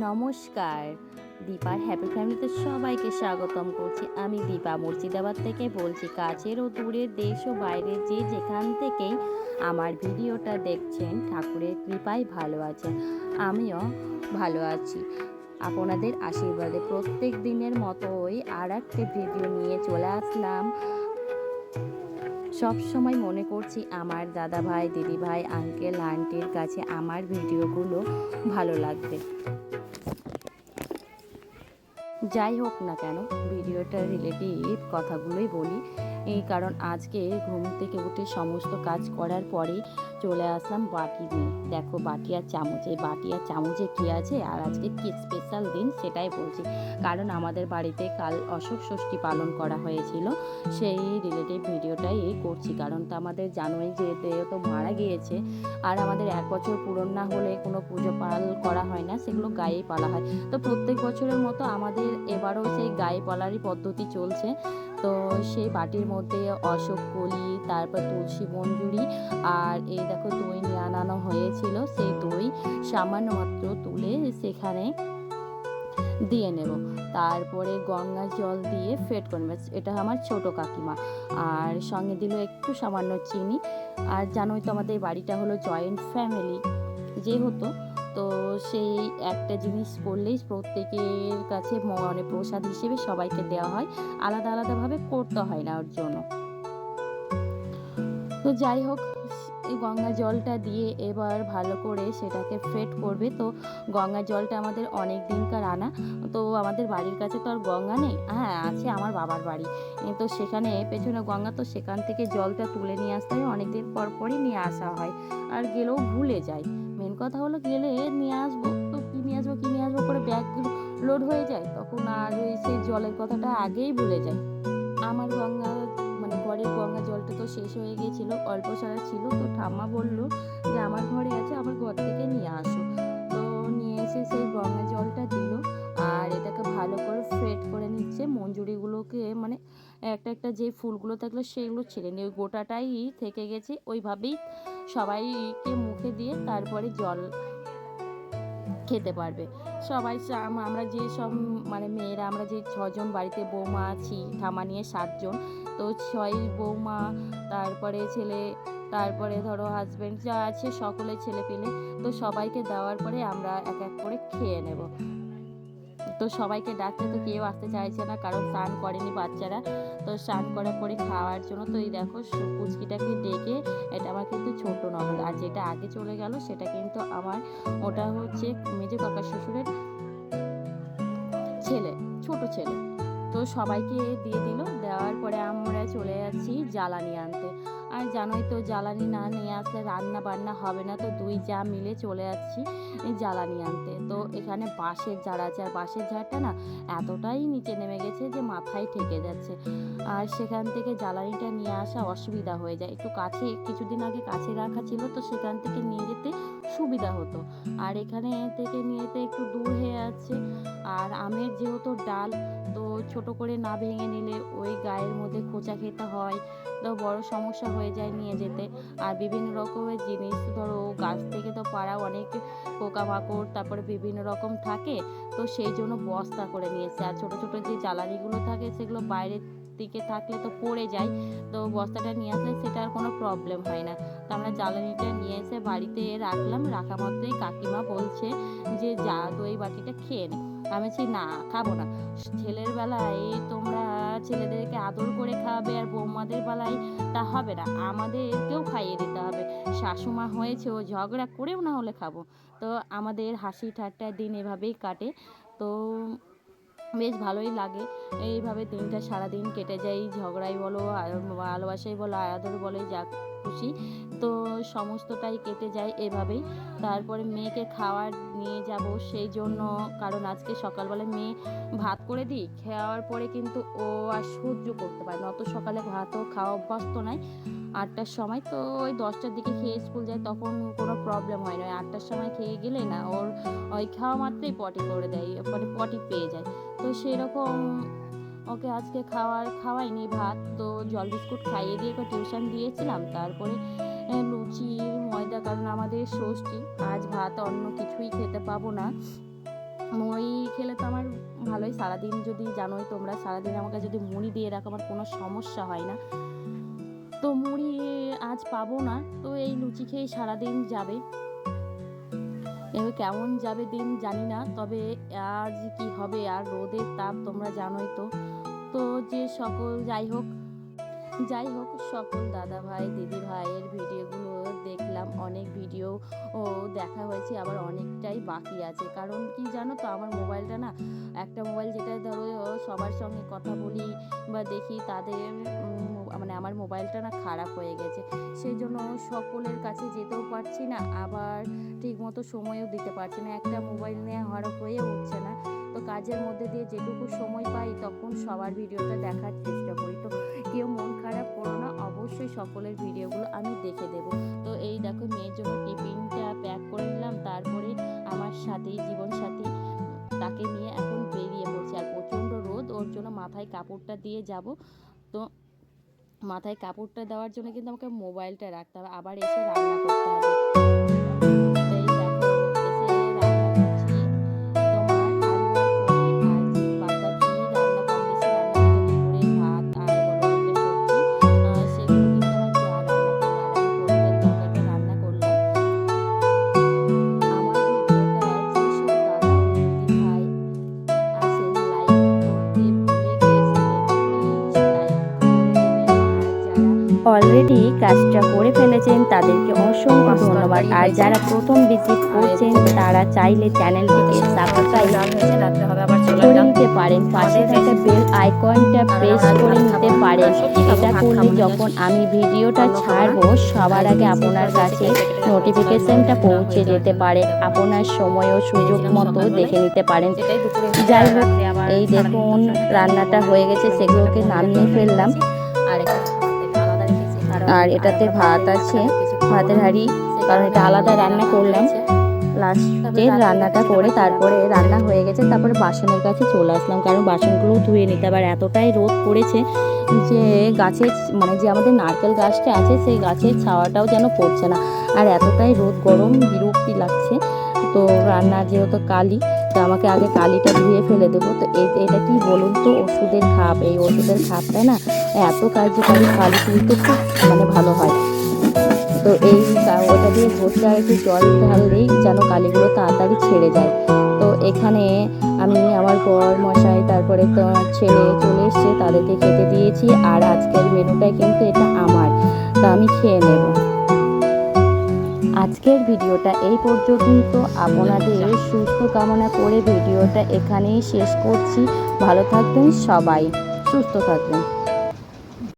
নমস্কার। দীপার হ্যাপি ফ্যামিলিতে সবাইকে স্বাগতম করছি আমি দীপা মুর্শিদাবাদ থেকে বলছি কাছের ও দূরের দেশ ও বাইরে যে যেখান থেকেই আমার ভিডিওটা দেখছেন, ঠাকুরের কৃপায় ভালো আছেন, আমিও ভালো আছি। আপনাদের আশীর্বাদে প্রত্যেক দিনের মতোই আর একটা ভিডিও নিয়ে চলে আসলাম। সব সময় মনে করছি আমার দাদা ভাই দিদি ভাই আঙ্কেল, আন্টির কাছে আমার ভিডিওগুলো ভালো লাগবে। যাই হোক না কেন, ভিডিওটা রিলেটিভ কথাগুলোই বলি। এই কারণ আজকে ঘুম থেকে উঠে সমস্ত কাজ করার পরেই চলে আসলাম বাটি নিয়ে দেখো বাটি আর চামচ, এই বাটি আর চামচে কী আছে? আর আজকে কি স্পেশাল দিন সেটাই বলছি। কারণ আমাদের বাড়িতে কাল অশোক ষষ্ঠী পালন করা হয়েছিল। সেই রিলেটিভ ভিডিওটাই এই করছি। কারণ তো আমাদের জানুয়ারি যেহেতু মারা গিয়েছে, আর আমাদের এক বছর পূরণ না হলে কোনো পুজো পাল করা হয় না, সেগুলো গায়েই পালা হয়। তো প্রত্যেক বছরের মতো আমাদের এবারও সেই গায়ে পালারই পদ্ধতি চলছে। তো সেই বাটির মধ্যে অশোক কলি, তারপর তুলসী মঞ্জুরি, আর এই দেখো দই নিয়ে আনানো হয়েছিল, সেই দই সামান্য মাত্র তুলে সেখানে দিয়ে নেব। তারপরে গঙ্গা জল দিয়ে ফেট করে নেব এটা আমার ছোট কাকিমা। আর সঙ্গে দিল একটু সামান্য চিনি। আর জানোই তো আমাদের বাড়িটা হলো জয়েন্ট ফ্যামিলি, যেহেতু, তো সেই একটা জিনিস করলেই প্রত্যেকের কাছে মানে প্রসাদ হিসেবে সবাইকে দেওয়া হয়। আলাদা আলাদাভাবে করতে হয় না ওর জন্য। তো যাই হোক এই গঙ্গা জলটা দিয়ে এবার ভালো করে সেটাকে ফেট করবে। তো গঙ্গা জলটা আমাদের অনেক দিনকার আনা। তো আমাদের বাড়ির কাছে তো আর গঙ্গা নেই। হ্যাঁ আছে আমার বাবার বাড়ি। তো সেখানে, পেছনে গঙ্গা, তো সেখান থেকে জলটা তুলে নিয়ে আসতে হয়। অনেক দিন পর পরই নিয়ে আসা হয়। আর গেলেও ভুলে যায়। মেন কথা হলো গেলে নিয়ে আসব। তো কী নিয়ে আসব, কী নিয়ে আসব করে ব্যাগ লোড হয়ে যায়। তখন আর ওই সেই জলের কথাটা আগেই ভুলে যায়। আমার গঙ্গা ঘরের গঙ্গা জলটা তো শেষ হয়ে গিয়েছিল, অল্প সারা ছিল। তো ঠাম্মা বলল যে, আমার ঘরে আছে, আমার ঘর থেকে নিয়ে আসো। তো নিয়ে এসে সেই গঙ্গা জলটা দিল আর এটাকে ভালো করে ফ্রেট করে নিচ্ছে। মঞ্জুরিগুলোকে মানে একটা একটা যে ফুলগুলো থাকল সেগুলো ছেড়ে নিয়ে ওই গোটাটাই থেকে গেছে। ওইভাবেই সবাইকে মুখে দিয়ে তারপরে জল খেতে পারবে। সবাই আমরা যে সব মানে মেয়েরা, আমরা যে ছজন বাড়িতে বৌমা আছি ঠামা নিয়ে সাতজন তো ছয় বৌমা, তারপরে ছেলে, তারপরে ধরো হাজব্যান্ড যা আছে সকলে ছেলে পেলে, তো সবাইকে দেওয়ার পরে আমরা এক এক করে খেয়ে নেব। তো সবাইকে ডাকতে তো কেউ আসতে চাইছে না, কারণ স্নান করেনি বাচ্চারা। তো স্নান করার পরে খাওয়ার জন্য তো এই দেখো কুচকিটাকে ডেকে, এটা আমার কিন্তু ছোট ননদ। আর যেটা আগে চলে গেল, সেটা কিন্তু আমার, ওটা হচ্ছে মেজো কাকা শ্বশুরের ছেলে, ছোট ছেলে। তো সবাইকে দিয়ে দিল। দেওয়ার পরে আমরা চলে যাচ্ছি জ্বালানি আনতে। আর জানোই তো জ্বালানি না নিয়ে আসলে রান্না বান্না হবে না, তো দুই যা মিলে চলে যাচ্ছি জ্বালানি আনতে। তো এখানে বাঁশের ঝাড় আছে, আর বাঁশের ঝাড়টা না এতটাই নিচে নেমে গেছে যে মাথায় ঠেকে যাচ্ছে। আর সেখান থেকে জ্বালানিটা নিয়ে আসা অসুবিধা হয়ে যায়। একটু কাছে, কিছুদিন আগে কাছে রাখা ছিল, তো সেখান থেকে নিয়ে যেতে সুবিধা হতো। আর এখানে থেকে নিয়ে যেতে একটু দূর হয়ে যাচ্ছে। আর আমের যেহেতু ডাল, তো ছোট করে না ভেঙে নিলে ওই গায়ের মধ্যে খোঁচা খেতে হয়। তো বড় সমস্যা হয়ে যায় নিয়ে যেতে। আর বিভিন্ন রকমের জিনিস, ধরো গাছ থেকে তো পাড়া অনেক পোকামাকড়, তারপরে বিভিন্ন রকম থাকে, তো সেই জন্য বস্তা করে নিয়েছে। আর ছোট ছোট যে জ্বালানিগুলো থাকে, সেগুলো বাইরের দিকে থাকলে তো পড়ে যায়, তো বস্তাটা নিয়ে আসলে সেটা আর কোনো প্রবলেম হয় না। তো আমরা জ্বালানিটা নিয়ে এসে বাড়িতে রাখলাম, রাখা মাত্রই কাকিমা বলছে যে, যা দই বাটিটা খেয়ে নে। আমি বলছি, না, খাব না। ছেলের বেলায় তোমরা ছেলেদেরকে আদর করে খাওয়াবে আর বৌমাদের বেলায় তা হবে না। আমাদেরকেও খাইয়ে দিতে হবে। শাশুমা হয়েছে, ও ঝগড়া করেও না হলে খাব। তো আমাদের হাসি ঠাট্টার দিন এভাবেই কাটে। তো বেশ ভালোই লাগে। এইভাবে দিনটা সারাদিন কেটে যায় ঝগড়াই বলো ভালোবাসাই বলো আদর বলো যা খুশি। তো সমস্তটাই কেটে যায় এভাবেই। তারপরে মেয়েকে খাওয়ার নিয়ে যাব সেই জন্য, কারণ আজকে সকালবেলা মেয়ে ভাত করে দিই, খাওয়ার পরে কিন্তু ও আর সহ্য করতে পারে না। অত সকালে ভাতও খাওয়া অভ্যস্ত নাই আটটার সময়। তো ওই দশটার দিকে খেয়ে স্কুল যায়, তখন কোনো প্রবলেম হয় না। আটটার সময় খেয়ে গেলে না, ওর ওই খাওয়া মাত্রই পটি করে দেয় মানে পটি পেয়ে যায়। তো সেরকম ওকে আজকে খাওয়ার, খাওয়াইনি ভাত, তো জল বিস্কুট খাইয়ে দিয়ে ওকে টিউশন দিয়েছিলাম। তারপরে লুচি, ময়দা, কারণ আমাদের ষষ্ঠী, আজ ভাত, অন্য কিছুই খেতে পাবো না। মই খেলে তো আমার ভালোই, সারাদিন যদি জানোই তোমরা, সারাদিন আমাকে যদি মুড়ি দিয়ে রাখো, আমার কোনো সমস্যা হয় না। তো মুড়ি আজ পাবো না, তো এই লুচি খেয়েই সারাদিন যাবে। এবার কেমন যাবে দিন জানি না, তবে আজ কি হবে আর রোদের তাপ তোমরা জানোই তো। তো যে সকল, যাই হোক যাই হোক, সকল দাদা ভাই, দিদি ভাইয়ের ভিডিওগুলো দেখলাম, অনেক ভিডিও ও দেখা হয়েছে, আবার অনেকটাই বাকি আছে। কারণ কি জানো তো, আমার মোবাইলটা না, একটা মোবাইল যেটা ধরো সবার সঙ্গে কথা বলি বা দেখি, তাদের মানে আমার মোবাইলটা না খারাপ হয়ে গেছে। সেই জন্য সকলের কাছে যেতেও পারছি না, আবার ঠিকমতো সময়ও দিতে পারছি না। একটা মোবাইল নেওয়া হওয়ার হয়ে উঠছে না। তো কাজের মধ্যে দিয়ে যেটুকু সময় পাই, তখন সবার ভিডিওটা দেখার চেষ্টা করি। তো কেউ মন খারাপ করো না, অবশ্যই সকলের ভিডিওগুলো আমি দেখে দেব। তো এই দেখো মেয়ের জন্য টিফিনটা প্যাক করে নিলাম, তারপরে আমার সাথেই জীবন সাথী, তাকে নিয়ে এখন বেরিয়ে পড়ছে। আর প্রচণ্ড রোদ, ওর জন্য মাথায় কাপড়টা দিয়ে যাব। তো মাথায় কাপড়টা দেওয়ার জন্য কিন্তু আমাকে মোবাইলটা রাখতে হবে। আবার এসে রান্না করতে হবে। অলরেডি কাজটা করে ফেলেছেন তাদেরকে অসংখ্য ধন্যবাদ। আর যারা প্রথম ভিজিট করছেন তারা চাইলে চ্যানেলটিকে সাবস্ক্রাইব করে নিতে পারেন। পাশে থাকা বেল আইকনটা প্রেস করে নিতে পারেন। এটা করলে যখন আমি ভিডিওটা ছাড়বো সবার আগে আপনার কাছে নোটিফিকেশনটা পৌঁছে যেতে পারে। আপনার সময় ও সুযোগ মতো দেখে নিতে পারেন। যাই হোক, এই দেখুন রান্নাটা হয়ে গেছে সেগুলোকে নামিয়ে ফেললাম। আর এটাতে ভাত আছে, ভাতের হাঁড়ি কারণ এটা আলাদা রান্না করলাম। লাস্টে রান্নাটা করে তারপরে রান্না হয়ে গেছে তারপরে বাসনের কাছে চলে আসলাম কারণ বাসনগুলোও ধুয়ে নিতে আবার এতটাই রোদ পড়েছে যে গাছের মানে যে আমাদের নারকেল গাছটা আছে সেই গাছের ছাওয়াটাও যেন পড়ছে না। আর এতটাই রোদ গরম বিরক্তি লাগছে। তো রান্না যেহেতু কালি তো আমাকে আগে কালিটা ধুয়ে ফেলে দেবো। তো এটা কি বলুন তো ওষুধের খাপ? এই ওষুধের খাপটা না এত কার্যকারী কালি তুলতে খুব মানে ভালো হয়। তো এই ওটা দিয়ে ঘষে আর একটু জল ঢাললেই যেন কালিগুলো তাড়াতাড়ি ছেড়ে যায়। তো এখানে আমি আমার বর মশাই তারপরে তো ছেলে চলে এসছে তাদেরকে খেতে দিয়েছি আর আজকের মেনুটা কিন্তু এটা আমার। তা আমি খেয়ে নেব। আজকের ভিডিওটা এই পর্যন্ত আপনাদের সুস্থ কামনা করে ভিডিওটা এখানেই শেষ করছি। ভালো থাকবেন সবাই। সুস্থ থাকবেন।